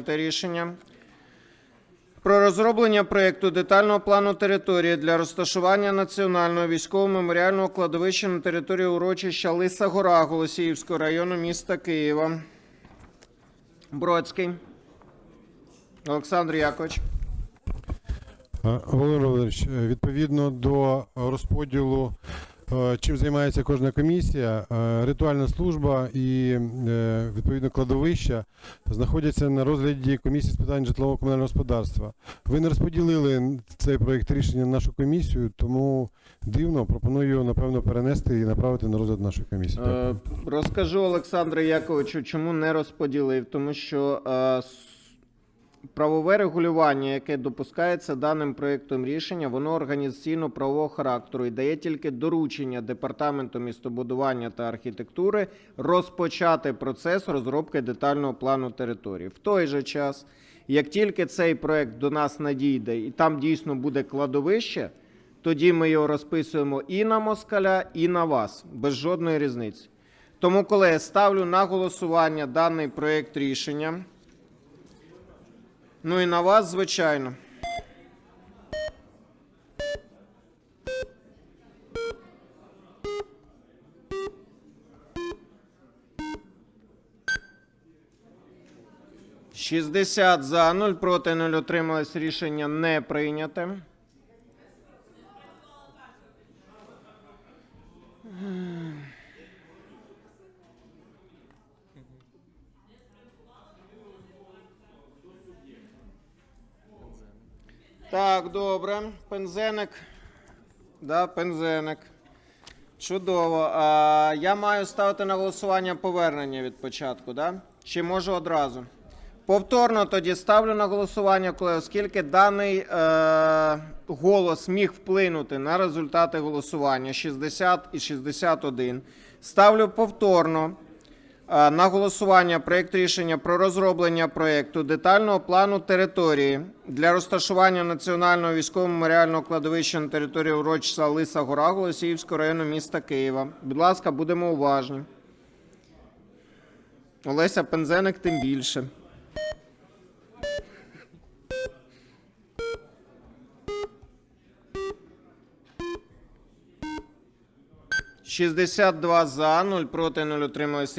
прийняте рішення. Про розроблення проєкту детального плану території для розташування національного військового меморіального кладовища на території урочища Лиса Гора Голосіївського району міста Києва. Бродський. Олександр Якович. Е, Володимир Володимирович, е, відповідно до розподілу, чим займається кожна комісія, е, ритуальна служба і е, відповідно кладовища знаходяться на розгляді комісії з питань житлового комунального господарства. Ви не розподілили цей проєкт рішення на нашу комісію, тому дивно пропоную напевно перенести і направити на розгляд нашої комісії. Е. Розкажу Олександру Яковичу, чому не розподілив. Тому що е, правове регулювання, яке допускається даним проєктом рішення, воно організаційно-правового характеру і дає тільки доручення Департаменту містобудування та архітектури розпочати процес розробки детального плану території. В той же час, як тільки цей проєкт до нас надійде і там дійсно буде кладовище, тоді ми його розписуємо і на москаля, і на вас, без жодної різниці. Тому, колеги, ставлю на голосування даний проєкт рішення. Ну і на вас, звичайно. Шістдесят за, нуль проти, нуль отрималось Рішення не прийняте. Так, добре. Пензеник. Да, пензеник. Чудово. А, я маю ставити на голосування повернення від початку, да? Чи можу одразу? Повторно тоді ставлю на голосування, коли, оскільки даний е, голос міг вплинути на результати голосування 60 і 61. Ставлю повторно на голосування проєкт рішення про розроблення проєкту детального плану території для розташування національного військового меморіального кладовища на території урочища Лиса Гора Голосіївського району міста Києва. Будь ласка, будемо уважні. Олеся Пензеник тим більше. Шістдесят два за, 0 проти, 0 утрималось.